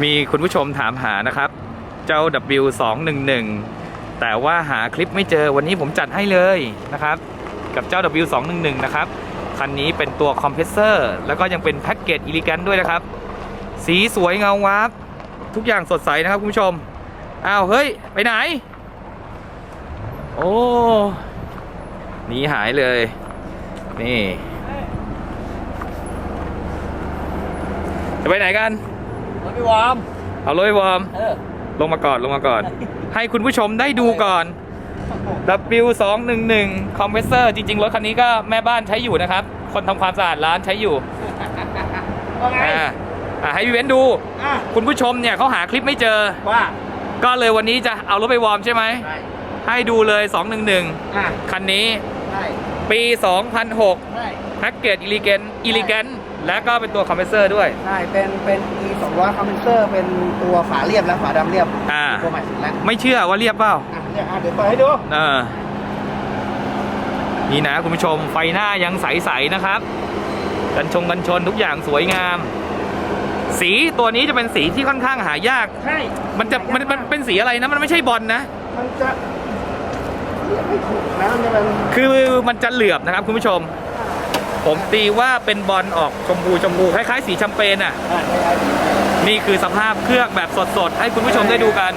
มีคุณผู้ชมถามหานะครับ เจ้า W211 แต่ว่าหาคลิปไม่เจอวันนี้ผมจัดให้เลยนะครับ กับเจ้า W211 นะครับ คันนี้เป็นตัวคอมเพรสเซอร์แล้วก็ยังเป็นแพ็กเกจอิลิกันด้วยนะครับ สีสวยเงาวับทุกอย่างสดใสนะครับคุณผู้ชม อ้าว เฮ้ย ไปไหน โอ้หนีหายเลย นี่ จะไปไหนกัน รถพี่วอร์มเอาเลยวอร์มเออลงมาก่อนลงมาก่อน ให้คุณผู้ชมได้ดูก่อน W211 คอมเพรสเซอร์จริง ๆ รถคันนี้ก็แม่บ้านใช้อยู่นะครับ คนทำความสะอาดร้านใช้อยู่ว่าไงอ่าอ่าให้พี่เว้นดู อะคุณผู้ชมเนี่ยเขาหาคลิปไม่เจอ ว่าก็เลยวันนี้จะเอารถไปวอร์มใช่ไหม ใช่ให้ดูเลย อะ211 คันนี้ใช่ปี 2006 ใช่ แพ็กเกจอิลิเกนอิลิเกนและก็เป็นตัวคอมเพรสเซอร์ด้วย ใช่ เป็น เป็น e 2 0 0คอมเพนเซอร์เป็นตัวฝาเรียบและฝาดำเรียบอ่า ตัวใหม่สุดแล้วไม่เชื่อว่าเรียบเปล่าอะเนี่ยอะเดี๋ยวเปิดให้ดู เออนี่นะคุณผู้ชมไฟหน้ายังใสๆนะครับ กันชงกันชนทุกอย่างสวยงาม สีตัวนี้จะเป็นสีที่ค่อนข้างหายาก ใช่มันจะมันมันเป็นสีอะไรนะ มันไม่ใช่บอลนะ มันจะเรียกไม่ถูกนะมันจะเป็นคือมันจะเหลือบนะครับคุณผู้ชม ผมตีว่าเป็นบอลออกชมพูชมพูคล้ายๆ สีแชมเปญอะอะใช่ครับนี่คือสภาพเครื่องแบบสดๆ ให้คุณผู้ชมได้ดูกัน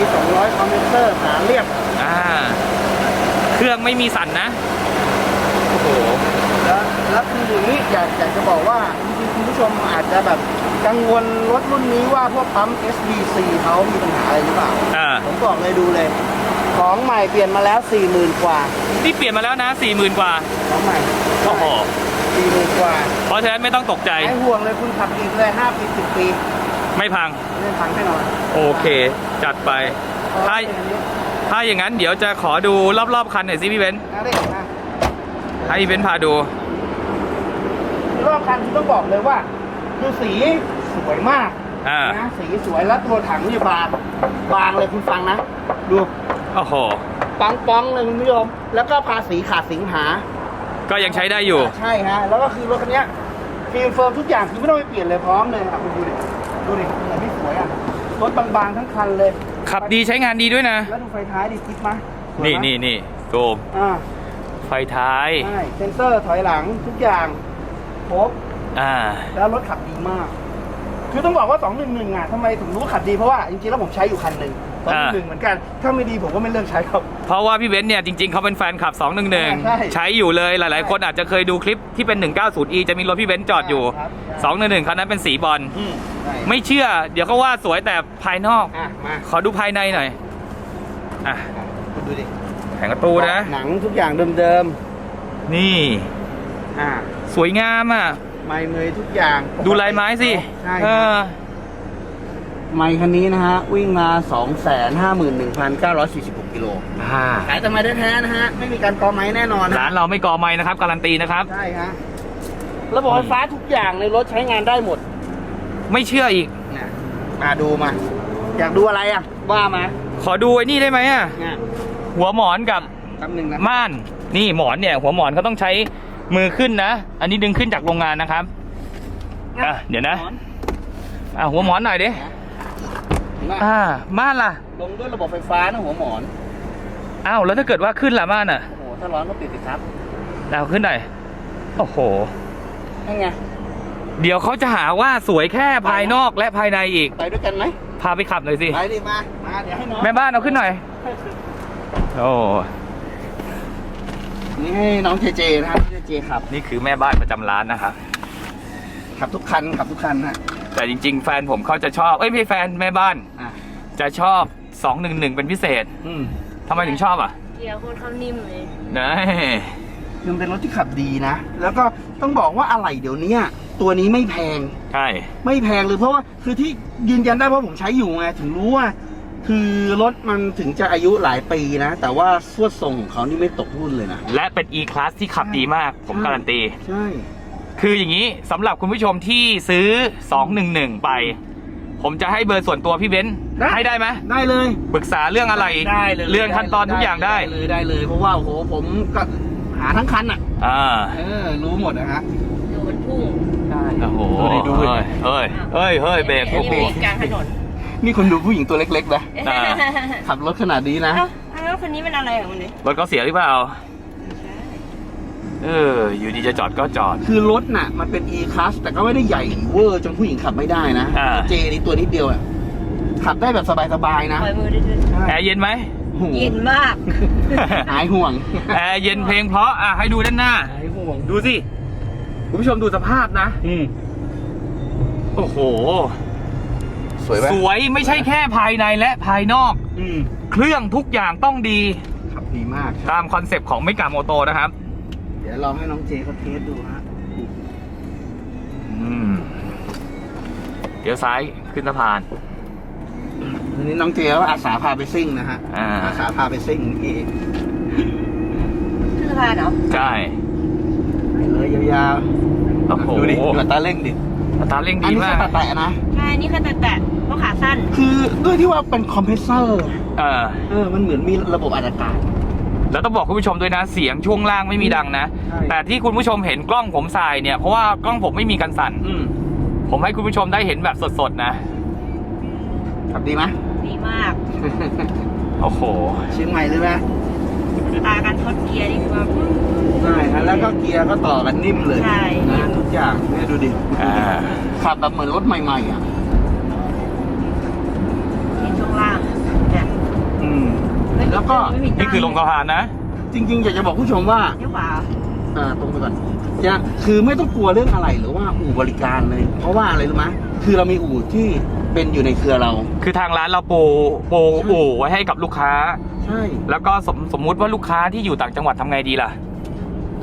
e 2 0 0 คอมเพนเซอร์ฝาเรียบ อ่า เครื่องไม่มีสั่นนะ โอ้โห แล้วแล้วคืออย่างนี้อยากอยากจะบอกว่าจริงๆคุณผู้ชมอาจจะแบบกังวลรถรุ่นนี้ว่าพวกปั๊ม SBC เขามีปัญหาอะไรหรือเปล่าอ่าผมบอกเลยดูเลย ของใหม่เปลี่ยนมาแล้ว40,000กว่านี่เปลี่ยนมาแล้วนะสี่หมื่นกว่าของใหม่โอ้โห40,000กว่าเพราะฉะนั้นไม่ต้องตกใจให้ห่วงเลยคุณขับอีกเลย5ปี10ปี ไม่พังไม่พังแน่นอนโอเค จัดไปถ้าเพระว่เป็นอันนี้ถ้าอย่างนั้นเดี๋ยวจะขอดูรอบๆคันหน่อยสิพี่เบนซ์นะเด็กนะให้พี่เบนซ์พาดู รอบคันที่ต้องบอกเลยว่าคือสีสวยมากอ่านะสีสวยแล้วตัวถังนี่บาง บางเลยคุณฟังนะ ดู โอ้โห ปังปองๆเลยคุณผู้ชมแล้วก็ภาษีขาดสิงหา ก็ยังใช้ได้อยู่ ใช่ฮะ แล้วก็คือรถคันเนี้ยฟิล์มเฟิร์มทุกอย่างคือไม่ต้องไปเปลี่ยนเลยพร้อมเลยอะคุณดูดิดูดิเหมือนที่สวยอะรถบางๆทั้งคันเลย ขับดีใช้งานดีด้วยนะ แล้วดูไฟท้ายดิคิดมาสวยนี่ไหมนี่นี่ซูมอ่าไฟท้ายใช่เซนเซอร์ถอยหลังทุกอย่างครบอ่า แล้วรถขับดีมาก คือต้องบอกว่า 211อะทำไมถึงรู้ขับดีเพราะว่าจริงๆแล้วผมใช้อยู่คันหนึ่ง อ่า211เหมือนกันถ้าไม่ดีผมก็ไม่เลิกใช้ครับ เพราะว่าพี่เบนซ์เนี่ยจริงๆเขาเป็นแฟนขับ ใช่211 ใช้อยู่เลยหลายๆ คนอาจจะเคยดูคลิปที่เป็น 190e จะมีรถพี่เบนซ์จอดอยู่ ครับ 211คันนั้นเป็นสีบอล อืมใช่ไม่เชื่อ เดี๋ยวก็ว่าสวยแต่ภายนอก อะมาขอดูภายในหน่อย อะคุณดูดิแผงประตูนะ หนังทุกอย่างเดิมนี่ ๆอ่าสวยงามอะ ไม่เมยทุกอย่างดูลายไม้สิใช่เอครับอ ไมค์คันนี้นะฮะ วิ่งมา 251,946กิโลอ่าขายแต่ไม้แท้ๆนะฮะ ไม่มีการกอไม้แน่นอนนะร้านเราไม่กอไม้นะครับ การันตีนะครับ ใช่ฮะระบบไฟฟ้าทุกอย่างในรถใช้งานได้หมดไม่เชื่ออีก นะมาดูมา อยากดูอะไรอะ ว่ามาขอดูไอ้นี่ได้ไหมอะเนี่ยหัวหมอนกับแป๊บหนึงนะม่านนี่หมอนเนี่ย หัวหมอนเขาต้องใช้มือขึ้นนะ อันนี้ดึงขึ้นจากโรงงานนะครับอะเดี๋ยวนะอะหัวหมอนหน่อยดิเห็ นไหมอ่าม่านล่ะ ลงด้วยระบบไฟฟ้านะหัวหมอนอ้าวแล้วถ้าเกิดว่าขึ้นละม่านอะโอ้โหถ้าร้อนก็ปิดสิครับดาวขึ้นหน่อยโอ้โห นั่นไงเดี๋ยวเขาจะหาว่าสวยแค่ภายนอกและภายในอีก ไปด้วยกันไหมพาไปขับหน่อยสิ ไปดิมามาเดี๋ยวให้น้องแม่บ้านเอาขึ้นหน่อย โอ้ นี่ให้น้องเจเจนะครับเจเจขับนี่คือแม่บ้านประจำร้านนะครับขับทุกคันขับทุกคันฮะ แต่จริง ๆ แฟนผมเขาจะชอบเอ้ยไม่ใช่แฟนแม่บ้าน อะจะชอบ 211 เป็นพิเศษอืมทำไมถึงชอบอะเกียร์โคตรเข้านิ่มเลย นะคือมันเป็นรถที่ขับดีนะ แล้วก็ต้องบอกว่าอะไรเดี๋ยวเนี้ยตัวนี้ไม่แพง ใช่ ไม่แพงเลยเพราะว่าคือที่ยืนยันได้เพราะผมใช้อยู่ไงถึงรู้ว่า คือรถมันถึงจะอายุหลายปีนะ แต่ว่าสวดทรงของเขานี่ไม่ตกรุ่นเลยนะ และเป็น e-class ที่ขับดีมาก ผมการันตี ใช่ คืออย่างนี้สำหรับคุณผู้ชมที่ซื้อ 211 ไป ผมจะให้เบอร์ส่วนตัวพี่เบนซ์ให้ได้ไหมได้เลยปรึกษาเรื่องอะไรได้เลยเรื่องขั้นตอนทุกอย่างได้เลยได้เลยเพราะว่าโอ้โหผมก็หาทั้งคันอะอ่าเออรู้หมดนะฮะดูมันพุ่งใช่โอ้โหดูดิดูดิเฮ้ยเฮ้ยเฮ้ยเฮ้ยเบรกอัโอ้นโหนี้เบรกกลางถนนนี่คนดูผู้หญิงตัวเล็กๆนะอ่าขับรถขนาดนี้นะเอ้าแล้วคนนี้เป็นอะไรของมันเนี่ยรถเขาเสียหรือเปล่า เออ อยู่ดีจะจอดก็จอด คือรถน่ะ มันเป็น e class แต่ก็ไม่ได้ใหญ่เวอร์จนผู้หญิงขับไม่ได้นะ อ่า เจนี่ตัวนิดเดียวอะขับได้แบบสบายๆนะปล่อยมือได้ด้วยใช่แอร์เย็นไหม โอ้โหเย็นมาก หายห่วง แอร์เย็นเพลงเพราะอะให้ดูด้านหน้า หายห่วง ดูสิ คุณผู้ชมดูสภาพนะ อืมโอ้โห สวยไหมสวยไม่ใช่แค่ภายในและภายนอก อืมเครื่องทุกอย่างต้องดี ขับดีมาก ตามคอนเซปต์ของไม่กาโมโตนะครับ เดี๋ยวลองให้น้องเจเขาเทสดูฮะอืมเดี๋ยวซ้ายขึ้นสะพานทีนี้น้องเจเขาอาสาพาไปซิ่งนะฮะอ่าสาพาไปซิ่งเองขึ้นสะพานเหรอใช่ไปเลยยาวโอ้โหๆดูดิดูอัตราเร่งดิ อัตราเร่งอันดีนี้มาแค่กแตะๆนะ ใช่นี่คือแตะๆเพราะขาสั้นคือด้วยที่ว่าเป็นคอมเพรสเซอร์ เออ เออ มันเหมือนมีระบบอัดอากาศ แล้วต้องบอกคุณผู้ชมด้วยนะเสียงช่วงล่างไม่มีดังนะ ใช่ แต่ที่คุณผู้ชมเห็นกล้องผมสายเนี่ยเพราะว่ากล้องผมไม่มีกันสั่น อืมผมให้คุณผู้ชมได้เห็นแบบสดๆนะ ขับดีไหม ดีมาก โอ้โห เชียงใหม่เลยไหมตาการทดเกียร์นี่คือว่า ใช่ฮะแล้วก็เกียร์ก็ต่อกันนิ่มเลยใช่ นะทุกอย่างเนี่ยดูดิ อ่า ขับแบบเหมือนรถใหม่ๆอะ แล้วก็ไม่มีนี่คือลงสะพานนะ จริงๆอยากจะบอกผู้ชมว่าเลี้ยวขวาอ่าตรงไปก่อนจะคือไม่ต้องกลัวเรื่องอะไรหรือว่าอู่บริการเลย เพราะว่าอะไรรู้ไหมคือเรามีอู่ที่เป็นอยู่ในเครือเรา คือทางร้านเราปูปูอู่ไว้ให้กับลูกค้า ใช่ แล้วก็สมสมมุติว่าลูกค้าที่อยู่ต่างจังหวัดทำไงดีล่ะ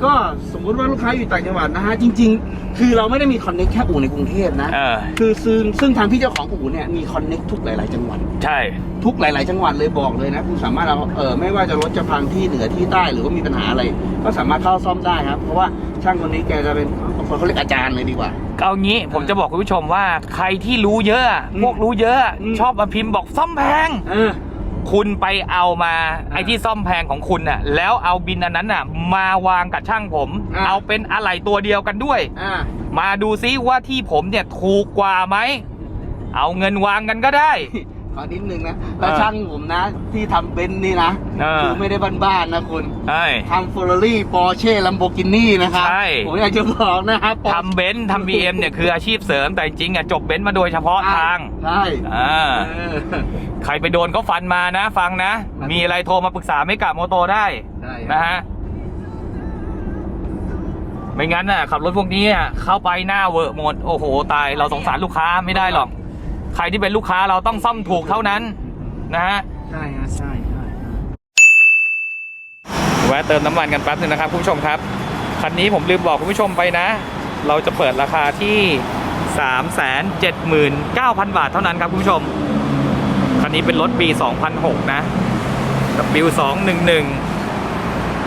ก็สมมุติว่าลูกค้าอยู่ต่างจังหวัดนะฮะจริง ๆ คือเราไม่ได้มีคอนเน็กแค่อู่ในกรุงเทพนะ เออ คือซึ่งซึ่งทางพี่เจ้าของอู่เนี่ยมีคอนเน็กทุกหลาย ๆ จังหวัด ใช่ ทุกหลาย ๆ จังหวัดเลยบอกเลยนะคุณสามารถเอาเออไม่ว่าจะรถจะพังที่เหนือที่ใต้หรือว่ามีปัญหาอะไร ก็สามารถเข้าซ่อมได้ครับ เพราะว่าช่างคนนี้แกจะเป็นบางคนเขาเรียกอาจารย์เลยดีกว่าเอางี้ผมจะบอกคุณผู้ชมว่าใครที่รู้เยอะ อืมพวกรู้เยอะ อืม ชอบมาพิมพ์บอกซ่อมแพง เออ คุณไปเอามาไอ้ที่ซ่อมแพงของคุณน่ะ แล้วเอาบินอันนั้นน่ะ มาวางกับช่างผม อะเอาเป็นอะไหล่ตัวเดียวกันด้วย อ่ามาดูซิว่าที่ผมเนี่ยถูกกว่าไหม เอาเงินวางกันก็ได้ ขอนิดนึงนะแล้วเออช่างผมนะ ที่ทำเบนซ์นี่นะเออ คือไม่ได้บ้านๆนะคุณใช่ ทำเฟอร์รารี่ปอร์เช่ลัมโบกินี่นะครับใช่ ผมอยากจะบอกนะครับทำเบนซ์ทำบีเอ็มเนี่ยคืออาชีพเสริมแต่จริงๆอะจบเบนซ์มาโดยเฉพาะทางใช่อ่าเออ ใครไปโดนก็ฟันมานะ ฟังนะ ครับ มีอะไรโทรมาปรึกษาไม่กับโมโตได้ใช่นะฮะไม่งั้นน่ะขับรถพวกนี้อะเข้าไปหน้าเวอะหมด โอ้โห ตายเราสงสารลูกค้าไม่ได้หรอกใค รที่เป็นลูกค้าเราต้องซ่อมถูกเท่านั้นนะฮะใช่ฮะใช่ใช่แวะเติมน้ำมันกันแป๊บนึงนะครับคุณผู้ชมครับคันนี้ผมลืมบอกคุณผู้ชมไปนะ เราจะเปิดราคาที่ 379,000 บาทเท่านั้นครับคุณผู้ชม คันนี้เป็นรถปี 2006 นะ W211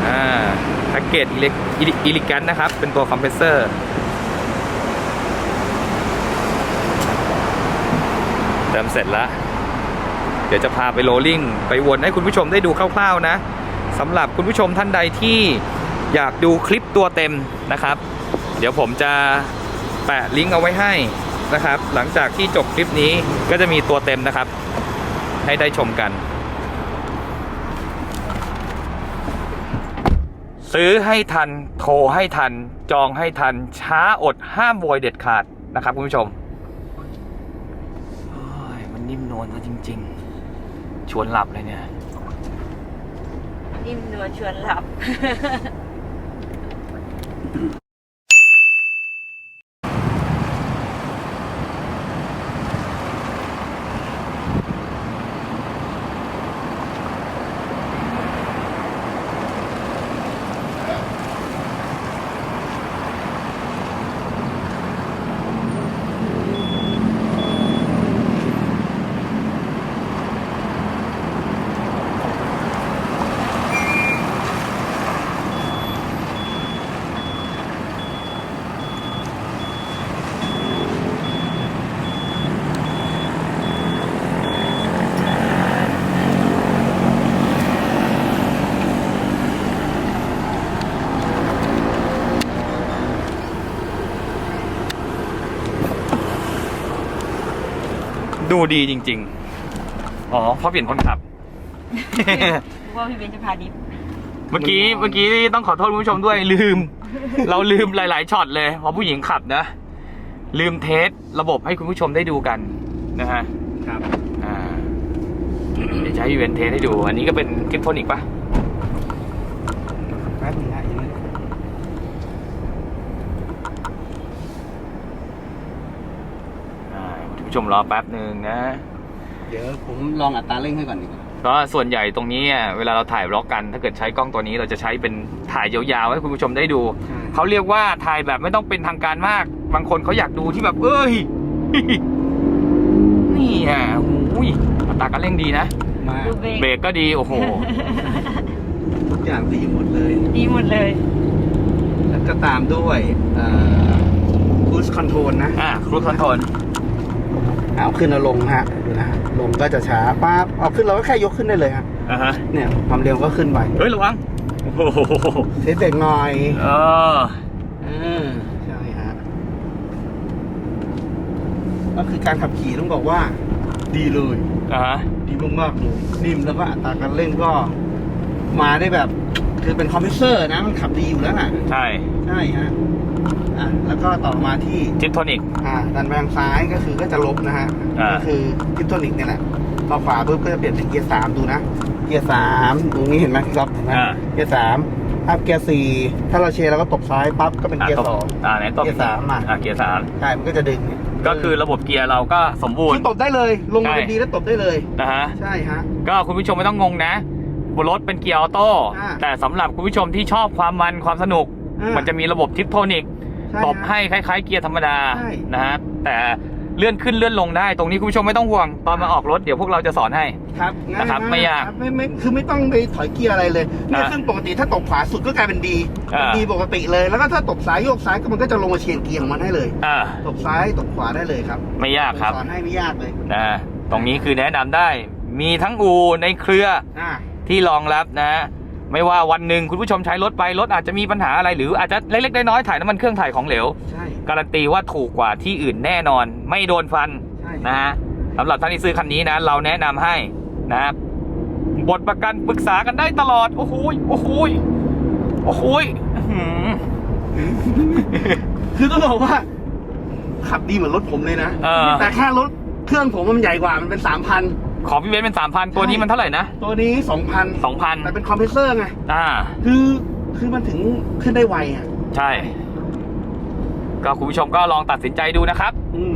อ่าแพ็กเกจอิเล็กอิลิกันนะครับ เป็นตัวคอมเพรสเซอร์ เติมเสร็จแล้ว เดี๋ยวจะพาไปโรลลิ่ง ไปวนให้คุณผู้ชมได้ดูคร่าวๆนะสำหรับคุณผู้ชมท่านใดที่อยากดูคลิปตัวเต็มนะครับ เดี๋ยวผมจะแปะลิงก์เอาไว้ให้นะครับ หลังจากที่จบคลิปนี้ก็จะมีตัวเต็มนะครับ ให้ได้ชมกัน ซื้อให้ทัน โทรให้ทัน จองให้ทัน ช้าอดห้ามโวยเด็ดขาดนะครับคุณผู้ชม นิ่มนวลซะจริง ๆ ชวนหลับเลยเนี่ย นิ่มนวลชวนหลับ ดูดีจริง ๆ อ๋อเพราะเปลี่ยนคนขับว่าพี่เบนจะพาดิฟเมื่อกี้เมื่อกี้ต้องขอโทษคุณผู้ชมด้วยลืม เราลืมหลาย ๆช็อตเลยเพราะผู้หญิงขับนะ ลืมเทสระบบให้คุณผู้ชมได้ดูกันนะฮะครับอ่าเดี๋ยวจะให้พี่เวนเทสให้ดู อันนี้ก็เป็นคลิปโทนิกปะแป๊บนึงนะอีกนิด อ่าคุณ ผู้ชมรอแป๊บหนึ่งนะ เดี๋ยวผมลองอัตราเร่งให้ก่อนดีกว่าก็ส่วนใหญ่ตรงนี้อะเวลาเราถ่ายบล็อกกันถ้าเกิดใช้กล้องตัวนี้เราจะใช้เป็นถ่ายยาวๆให้คุณผู้ชมได้ดูใช่เขาเรียกว่าถ่ายแบบไม่ต้องเป็นทางการมาก บางคนเขาอยากดูที่แบบ เอ้ย นี่อะอุ้ยอัตราการเร่งดีนะมาดูเบรกเบรกก็ดีโอ้โหทุกอย่างดีหมดเลย ดีหมดเลย แล้วก็ตามด้วยคูสคอนโทรลนะอ่าครูคอนโทรล เอาขึ้นแล้วลงฮะดูนะฮะลงก็จะช้าปั๊บเอาขึ้นเราก็แค่ยกขึ้นได้เลยฮะอ่าฮะเนี่ยความเร็วก็ขึ้นไปเฮ้ยระวังโอ้โหเทสเบรกหน่อยเอออืมใช่ฮะก็คือการขับขี่ต้องบอกว่า ดีเลยอ่าฮะดีมากๆเลยนิ่มแล้วก็อัตราการเร่งก็มาได้แบบ คือเป็นคอมเพรสเซอร์นะมันขับดีอยู่แล้วน่ะ ใช่ ใช่ฮะ อะแล้วก็ต่อมาที่จิปโทนิก อ่าดันไปทางซ้ายก็คือก็จะลบนะฮะอ่า ก็คือกิฟโทนิกเนี่ยแหละพอขวาปุ๊บก็จะเปลี่ยนเป็นเกียร์สามดูนะ เกียร์สามตรงนี้เห็นไหมพี่ก๊อฟเห็นไหมอ่าเกียร์สามอัพเกียร์สี่ถ้าเราเชร์เราก็ตบซ้ายปั๊บก็เป็นเกียร์สอง อ่าไหนตบเกียร์สามอะ อ่าเกียร์สามใช่มันก็จะดึงเนี่ยก็คือระบบเกียร์เราก็สมบูรคืณ์อตบได้เลย ลงมาใช่เป็นดีแล้วตบได้เลย นะฮะ ใช่ฮะ ก็คุณผู้ชมไม่ต้องงงนะบนรถเป็นเกียร์ออโต้ อ่าแต่สำหรับคุณผู้ชมที่ชอบความมันความสนุก อ่ามั มันจะมีระบบทิปโทนิก ใช่ตบฮะให้คล้ายๆเกียร์ธรรมดาใช่ นะฮะแต่เลื่อนขึ้นเลื่อนลงได้ตรงนี้คุณผู้ชมไม่ต้องห่วงตอนมาออกรถเดี๋ยวพวกเราจะสอนให้ ครับง่ายนะครับไม่ยากครับไม่ไม่คือไม่ต้องไปถอยเกียร์อะไรเลยเนี่ยอ่าซึ่งปกติถ้าตบขวาสุดก็กลายเป็นดีอ่า ดีปกติเลยแล้วก็ถ้าตบซ้ายโยกซ้ายก็มันก็จะลงมาเชียนเกียร์ของมันให้เลย อ่าตบซ้ายตบขวาได้เลยครับไม่ยากครับสอนให้ไม่ยากเลยนะตรงนี้คือแนะนำได้ มีทั้งอูในเครือ อ่า ที่รองรับนะ ไม่ว่าวันหนึ่งคุณผู้ชมใช้รถไปรถอาจจะมีปัญหาอะไรหรืออาจจะเล็กๆน้อยๆถ่ายน้ำมันเครื่องถ่ายของเหลว ใช่ การันตีว่าถูกกว่าที่อื่นแน่นอน ไม่โดนฟันใช่ นะฮะสำหรับท่านที่ซื้อคันนี้นะ เราแนะนำให้นะครับบทประกันปรึกษากันได้ตลอด โอ้โหยโอ้โหยโอ้โหยอื้อหือคือต้องบอกว่า ขับดีเหมือนรถผมเลยนะ เออแต่แค่รถเครื่องผมมันใหญ่กว่ามันเป็นสามพัน ของพี่เบนซ์เป็นสามพันตัวนี้มันเท่าไหร่นะตัวนี้สองพันสองพันแต่เป็นคอมเพรสเซอร์ไงอ่า คือคือมันถึงขึ้นได้ไวอะ ใช่ ก็คุณผู้ชมก็ลองตัดสินใจดูนะครับ อืม